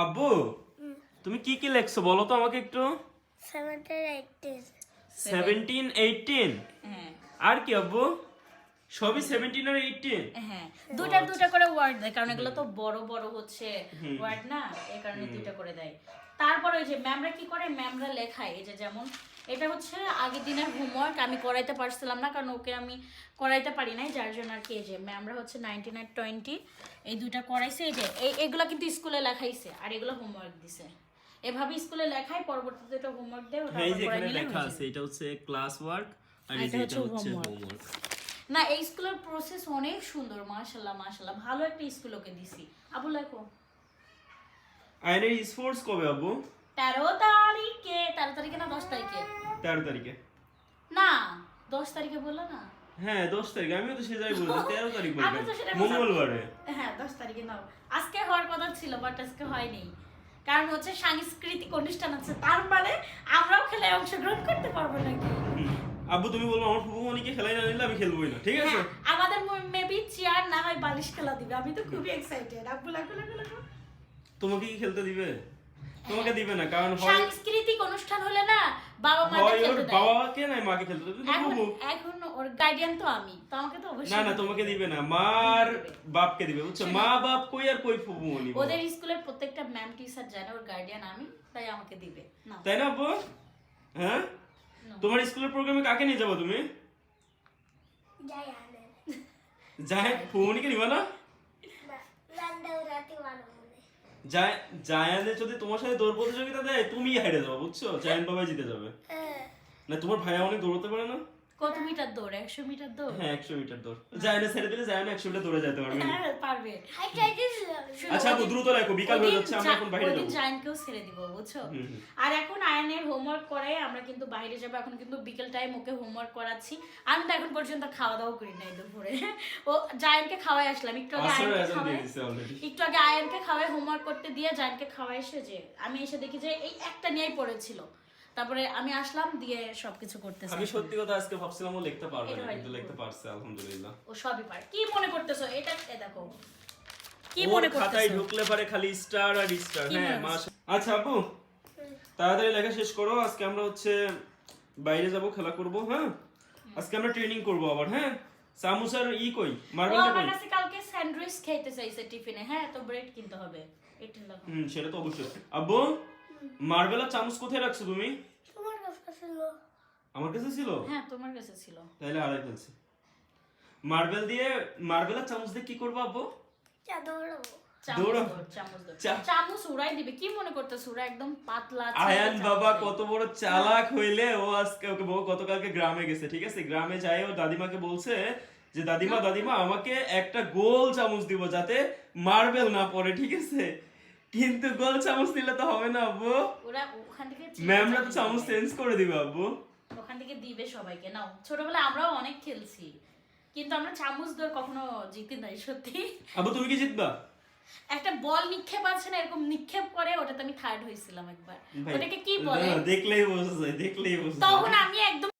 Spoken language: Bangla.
আব্বু তুমি কি কি লেখছো বলো তো আমাকে একটু? সেভেন্টিন এইটিন সেভেন্টিন এইটিন হ্যাঁ। আর কি আব্বু? সবই সেভেন্টিন আর এইটিন হ্যাঁ দুটা দুটা করে ওয়ার্ড দেয় কারণ এগুলো তো বড় বড় হচ্ছে ওয়ার্ড না এই কারণে দুইটা করে দেয়। তারপর ওই যে ম্যামরা কি করে? ম্যামরা লেখায় এই যে যেমন এটা হচ্ছে আগের দিনের হোমওয়ার্ক আমি করাইতে পারছিলাম না কারণ ওকে আমি করাইতে পারি নাই যার জন্য আর কি এই যে ম্যামরা হচ্ছে নাইনটিন আর টোয়েন্টি এই দুইটা করাইছে এই যে এগুলো কিন্তু স্কুলে লেখাইছে আর এগুলো হোমওয়ার্ক দিছে। এভাবে স্কুলে লেখায় পরবর্তীতে এটা হোমওয়ার্ক দেয় ওটা হ্যাঁ লেখা আছে এটা হচ্ছে ক্লাস ওয়ার্ক আর এটা হচ্ছে। হোমওয়ার্ক না এই স্কুলের প্রসেস অনেক সুন্দর মাশাল্লাহ মাশাল্লাহ ভালো একটা স্কুল ওকে দিছি। আবু লেখো আয়নের স্পোর্টস কবে আব্বু? তেরো তারিখে তেরো তারিখে না দশ তারিখে? তেরো তারিখে। না দশ তারিখে বলল না? হ্যাঁ দশ তারিখ আমিও তো সে যাই বলছি তেরো তারিখ সেটা মঙ্গলবারে। হ্যাঁ দশ তারিখে নাও আজকে হওয়ার কথা ছিল বাট আজকে হয়নি। কারণ হচ্ছে সাংস্কৃতিক অনুষ্ঠান আছে তার মানে আমরাও খেলায় অংশগ্রহণ করতে পারব নাকি। আব্বু তুমি বলব আমার ফুফু মনিকে খেলাই না নিলে আমি খেলবোই না ঠিক আছে? হ্যাঁ, আমাদের মেবি চেয়ার না হয় বালিশ খেলা দিবে আমি তো খুবই এক্সাইটেড আব্বু লাগো লাগো লাগো তোমাকে কি খেলতে দিবে? তোমাকে দিবে না কারণ সাংস্কৃতিক অনুষ্ঠান হলে না বাবা ওর খেলতে দেয়। বাবাকে না মাকে খেলতে তুমি এখন ওর গার্ডিয়ান তো আমি তো আমাকে তো অবশ্যই না না তোমাকে দিবে না মার বাপকে দিবে বুঝছ? মা বাপ কই আর কই ফুফু মনি ওদের স্কুলের প্রত্যেকটা ম্যাম টিচার জানে ওর গার্ডিয়ান আমি তাই আমাকে দিবে। না তাই না আব্বু? হ্যাঁ? তোমার স্কুলের প্রোগ্রামে কাকে নিয়ে যাব তুমি? জাহেদ ফুমনিকে নিবা না? রান্দাউরাতি জায় জায়ানে যদি তোমার সাথে দৌড় প্রতিযোগিতা দেয় তুমি হেরে যাব বুঝছ? জায়ান বাবাই জিতে যাবে। হ্যাঁ। না তোমার ভাইয়া অনেক দৌড়তে পারে না? কত মিটার দৌড়? একশো মিটার দৌড়? হ্যাঁ একশো মিটার দৌড়। জায়ানে ছেড়ে দিলে জায়ানে একশো মিটার দৌড়ে যেতে পারবে। হ্যাঁ পারবে। আচ্ছা আপু দ্রুত লেখো বিকাল হয়ে যাচ্ছে আমরা এখন বাইরে যাব। জায়ানকেও ছেড়ে দিব বুঝছ। আর এখন আয়নের হোমওয়ার্ক করাই আমরা কিন্তু বাইরে যাব এখন কিন্তু বিকেল টাইম ওকে হোমওয়ার্ক করাচ্ছি। আমি তো এখন পর্যন্ত খাওয়া দাওয়া করি নাই দুপুরে। ও জায়ানকে খাওয়াই আসলাম। একটু আগে আয়নকে খাওয়াই দিয়ে দিছে অলরেডি একটু আগে আয়নকে খাওয়াই হোমওয়ার্ক করতে দিয়ে জায়ানকে খাওয়াই এসে যে আমি এসে দেখি যে এই একটা নিয়েই পড়েছিল। তারপরে আমি আসলাম দিয়ে সবকিছু করতেছি। আমি সত্যি কথা আজকে ভাবছিলাম ও লিখতে পারবে না কিন্তু লিখতে পারছে আলহামদুলিল্লাহ। ও সবই পারে। কি মনে করতেছো? এটা এ দেখো। কি মনে খাতায় ঢুকলে পারে খালি স্টার আর স্টার। হ্যাঁ মাস আচ্ছা আপু তাড়াতাড়ি লেখা শেষ করো। আজকে আমরা হচ্ছে বাইরে যাব খেলা করব হ্যাঁ? আজকে আমরা ট্রেনিং করব আবার হ্যাঁ? সামুস আর ই কই? মার্বেলটা আমার কই? কাছে কালকে স্যান্ডউইচ খেতে চাইছে টিফিনে। হ্যাঁ তো ব্রেড কিনতে হবে। এটা লাগো হুম সেটা তো অবশ্যই। আব্বু? মার্বেল আর চামচ কোথায় রাখছো তুমি? তোমার কাছে ছিল। আমার কাছে ছিল? হ্যাঁ তোমার কাছে ছিল। তাহলে আড়াই ফেলছি। মার্বেল দিয়ে মার্বেল আর চামচ দিয়ে কি করব আব্বু? দৌড়াবো। চামচ চামচ চামচ উড়াই দিবে। কি মনে করতেছ ওরা? একদম পাতলা আয়ান বাবা কত বড় চালাক হইলে ও আজকে ওকে বউ গতকালকে গ্রামে গেছে ঠিক আছে? গ্রামে যাই ও দাদিমাকে বলছে যে দাদিমা দাদিমা আমাকে একটা গোল চামচ দিব যাতে মার্বেল না পড়ে ঠিক আছে? কিন্তু গোল চামচ দিলে তো হবে না আব্বু। ওরা ওখান থেকে ম্যামরা তো চামচ চেঞ্জ করে দিবে আব্বু। ওখান থেকে দিবে সবাইকে। নাও ছোটবেলায় আমরাও অনেক খেলছি। কিন্তু আমরা চামচ দৌড় কখনো জিতি নাই সত্যি। আব্বু তুমি কি জিতবা? একটা বল নিক্ষেপ আছে না এরকম নিক্ষেপ করে ওটাতে আমি থার্ড হয়েছিলাম একবার। ওটাকে কি বলে? দেখলেই বোঝা যায় দেখলেই বোঝা তখন আমি একদম